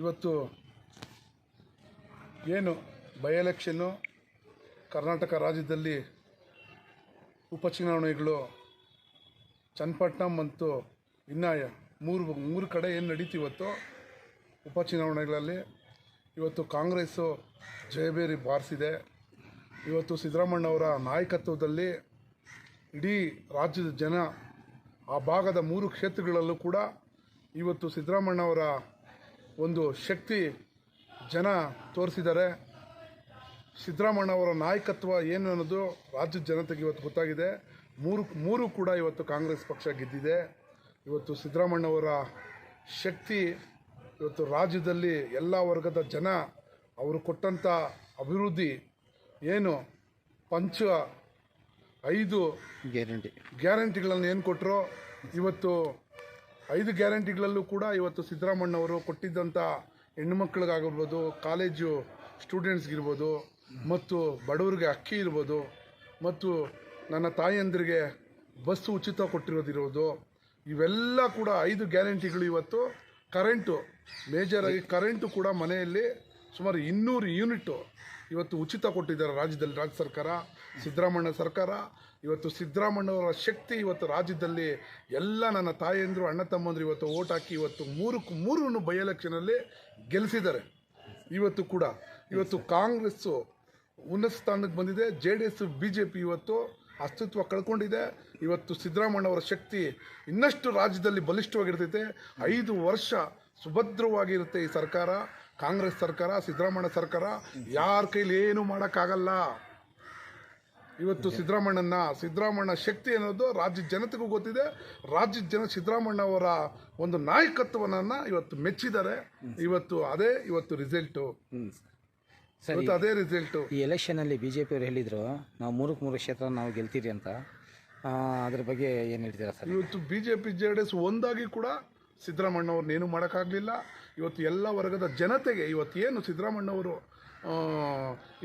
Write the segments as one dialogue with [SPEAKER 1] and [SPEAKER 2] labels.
[SPEAKER 1] ಇವತ್ತು ಏನು by election Karnataka ರಾಜ್ಯದಲ್ಲಿ ಉಪಚುನಾವಣೆಗಳು ಚನ್ನಪಟ್ಟಣ ಮತ್ತು ಇನ್ನು ಮೂರು ಮೂರು ಕಡೆ ಏನು ನಡೀತು ಇವತ್ತು ಉಪಚುನಾವಣೆಗಳಲ್ಲಿ ಇವತ್ತು ಕಾಂಗ್ರೆಸ್ಸು ಜಯಬೇರಿ ಬಾರಿಸಿದೆ. ಇವತ್ತು ಸಿದ್ದರಾಮಣ್ಣವರ ನಾಯಕತ್ವದಲ್ಲಿ ಇಡೀ ರಾಜ್ಯದ ಜನ ಆ ಭಾಗದ ಮೂರು ಕ್ಷೇತ್ರಗಳಲ್ಲೂ ಕೂಡ ಇವತ್ತು ಸಿದ್ದರಾಮಣ್ಣವರ ಒಂದು ಶಕ್ತಿ ಜನ ತೋರಿಸಿದ್ದಾರೆ. ಸಿದ್ದರಾಮಣ್ಣವರ ನಾಯಕತ್ವ ಏನು ಅನ್ನೋದು ರಾಜ್ಯದ ಜನತೆಗೆ ಇವತ್ತು ಗೊತ್ತಾಗಿದೆ. ಮೂರು ಮೂರು ಕೂಡ ಇವತ್ತು ಕಾಂಗ್ರೆಸ್ ಪಕ್ಷ ಗೆದ್ದಿದೆ. ಇವತ್ತು ಸಿದ್ದರಾಮಣ್ಣವರ ಶಕ್ತಿ ಇವತ್ತು ರಾಜ್ಯದಲ್ಲಿ ಎಲ್ಲ ವರ್ಗದ ಜನ ಅವರು ಕೊಟ್ಟಂಥ ಅಭಿವೃದ್ಧಿ ಏನು? ಪಂಚ ಐದು
[SPEAKER 2] ಗ್ಯಾರಂಟಿ.
[SPEAKER 1] ಗ್ಯಾರಂಟಿಗಳನ್ನು ಏನು ಕೊಟ್ಟರು ಇವತ್ತು ಐದು ಗ್ಯಾರಂಟಿಗಳಲ್ಲೂ ಕೂಡ ಇವತ್ತು ಸಿದ್ದರಾಮಣ್ಣವರು ಕೊಟ್ಟಿದ್ದಂಥ ಹೆಣ್ಣುಮಕ್ಳಿಗಾಗಿರ್ಬೋದು, ಕಾಲೇಜು ಸ್ಟೂಡೆಂಟ್ಸ್ಗಿರ್ಬೋದು, ಮತ್ತು ಬಡವರಿಗೆ ಅಕ್ಕಿ ಇರ್ಬೋದು, ಮತ್ತು ನನ್ನ ತಾಯಿಯಂದಿರಿಗೆ ಬಸ್ ಉಚಿತ ಕೊಟ್ಟಿರೋದಿರ್ಬೋದು ಇವೆಲ್ಲ ಕೂಡ ಐದು ಗ್ಯಾರಂಟಿಗಳು ಇವತ್ತು. ಕರೆಂಟು, ಮೇಜರಾಗಿ ಕರೆಂಟು ಕೂಡ ಮನೆಯಲ್ಲಿ ಸುಮಾರು ಇನ್ನೂರು ಯೂನಿಟ್ಟು ಇವತ್ತು ಉಚಿತ ಕೊಟ್ಟಿದ್ದಾರೆ ರಾಜ್ಯದಲ್ಲಿ ರಾಜ್ಯ ಸರ್ಕಾರ ಸಿದ್ದರಾಮಣ್ಣ ಸರ್ಕಾರ. ಇವತ್ತು ಸಿದ್ದರಾಮಣ್ಣವರ ಶಕ್ತಿ ಇವತ್ತು ರಾಜ್ಯದಲ್ಲಿ ಎಲ್ಲ ನನ್ನ ತಾಯಂದರು, ಅಣ್ಣ ತಮ್ಮಂದರು ಇವತ್ತು ಓಟ್ ಹಾಕಿ ಇವತ್ತು ಮೂರು ಮೂರನ್ನು ಬೈ ಎಲೆಕ್ಷನಲ್ಲಿ ಗೆಲ್ಲಿಸಿದ್ದಾರೆ. ಇವತ್ತು ಕೂಡ, ಇವತ್ತು ಕಾಂಗ್ರೆಸ್ಸು ಉನ್ನತ ಸ್ಥಾನಕ್ಕೆ ಬಂದಿದೆ. J D S, B J P ಇವತ್ತು ಅಸ್ತಿತ್ವ ಕಳ್ಕೊಂಡಿದೆ. ಇವತ್ತು ಸಿದ್ದರಾಮಣ್ಣವರ ಶಕ್ತಿ ಇನ್ನಷ್ಟು ರಾಜ್ಯದಲ್ಲಿ ಬಲಿಷ್ಠವಾಗಿರ್ತೈತೆ. ಐದು ವರ್ಷ ಸುಭದ್ರವಾಗಿರುತ್ತೆ ಈ ಸರ್ಕಾರ. ಕಾಂಗ್ರೆಸ್ ಸರ್ಕಾರ ಸಿದ್ದರಾಮಯ್ಯ ಸರ್ಕಾರ ಯಾರ ಕೈಲಿ ಏನು ಮಾಡೋಕ್ಕಾಗಲ್ಲ. ಇವತ್ತು ಸಿದ್ದರಾಮಣ್ಣನ ಸಿದ್ದರಾಮಣ್ಣ ಶಕ್ತಿ ಅನ್ನೋದು ರಾಜ್ಯ ಜನತೆಗೂ ಗೊತ್ತಿದೆ. ರಾಜ್ಯದ ಜನ ಸಿದ್ದರಾಮಣ್ಣ ಅವರ ಒಂದು ನಾಯಕತ್ವವನ್ನು ಇವತ್ತು ಮೆಚ್ಚಿದ್ದಾರೆ. ಇವತ್ತು ಅದೇ ಇವತ್ತು ರಿಸಲ್ಟು ಇವತ್ತು ಅದೇ ರಿಸಲ್ಟು
[SPEAKER 2] ಈ ಎಲೆಕ್ಷನಲ್ಲಿ ಬಿ ಜೆ ಪಿಯವರು ಹೇಳಿದರು ನಾವು ಮೂರಕ್ಕೆ ಮೂರು ಕ್ಷೇತ್ರ ನಾವು ಗೆಲ್ತೀರಿ ಅಂತ. ಅದ್ರ ಬಗ್ಗೆ ಏನು ಹೇಳ್ತೀರಾ ಸರ್?
[SPEAKER 1] ಇವತ್ತು B J P J D S ಒಂದಾಗಿ ಕೂಡ ಸಿದ್ದರಾಮಣ್ಣವ್ರನ್ನ ಏನೂ ಮಾಡೋಕ್ಕಾಗಲಿಲ್ಲ. ಇವತ್ತು ಎಲ್ಲ ವರ್ಗದ ಜನತೆಗೆ ಇವತ್ತು ಏನು ಸಿದ್ದರಾಮಣ್ಣವರು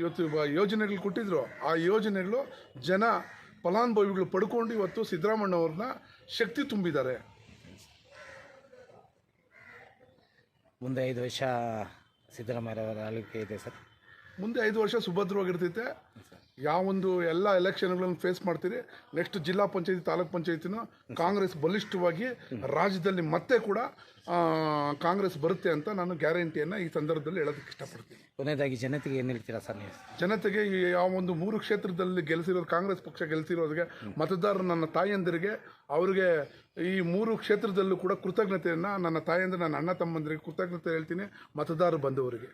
[SPEAKER 1] ಇವತ್ತು ಯೋಜನೆಗಳು ಕೊಟ್ಟಿದ್ರು ಆ ಯೋಜನೆಗಳು ಜನ ಫಲಾನುಭವಿಗಳು ಪಡ್ಕೊಂಡು ಇವತ್ತು ಸಿದ್ದರಾಮಣ್ಣವ್ರನ್ನ ಶಕ್ತಿ ತುಂಬಿದ್ದಾರೆ.
[SPEAKER 2] ಮುಂದೆ ಐದು ವರ್ಷ ಸಿದ್ದರಾಮಯ್ಯವರ ಆಳ್ವಿಕೆ ಇದೆ ಸರ್.
[SPEAKER 1] ಮುಂದೆ ಐದು ವರ್ಷ ಸುಭದ್ರವಾಗಿರ್ತೈತೆ. ಯಾವೊಂದು ಎಲ್ಲ ಎಲೆಕ್ಷನ್ಗಳನ್ನು ಫೇಸ್ ಮಾಡ್ತೀರಿ ನೆಕ್ಸ್ಟ್ ಜಿಲ್ಲಾ ಪಂಚಾಯತಿ ತಾಲೂಕ್ ಪಂಚಾಯತಿನೂ ಕಾಂಗ್ರೆಸ್ ಬಲಿಷ್ಠವಾಗಿ ರಾಜ್ಯದಲ್ಲಿ ಮತ್ತೆ ಕೂಡ ಕಾಂಗ್ರೆಸ್ ಬರುತ್ತೆ ಅಂತ ನಾನು ಗ್ಯಾರಂಟಿಯನ್ನು ಈ ಸಂದರ್ಭದಲ್ಲಿ ಹೇಳೋದಕ್ಕೆ ಇಷ್ಟಪಡ್ತೀನಿ.
[SPEAKER 2] ಕೊನೆಯದಾಗಿ ಜನತೆಗೆ ಏನು ಹೇಳ್ತೀರಾ ಸರ್ ನೀವು?
[SPEAKER 1] ಜನತೆಗೆ ಈ ಯಾವ ಒಂದು ಮೂರು ಕ್ಷೇತ್ರದಲ್ಲಿ ಗೆಲ್ಲಿಸಿರೋದು ಕಾಂಗ್ರೆಸ್ ಪಕ್ಷ ಗೆಲ್ಲಿಸಿರೋರಿಗೆ ಮತದಾರರು ನನ್ನ ತಾಯಂದಿರಿಗೆ ಅವರಿಗೆ ಈ ಮೂರು ಕ್ಷೇತ್ರದಲ್ಲೂ ಕೂಡ ಕೃತಜ್ಞತೆಯನ್ನು ನನ್ನ ತಾಯಂದಿರು ನನ್ನ ಅಣ್ಣ ತಮ್ಮಂದಿರಿಗೆ ಕೃತಜ್ಞತೆ ಹೇಳ್ತೀನಿ ಮತದಾರರು ಬಂದವರಿಗೆ.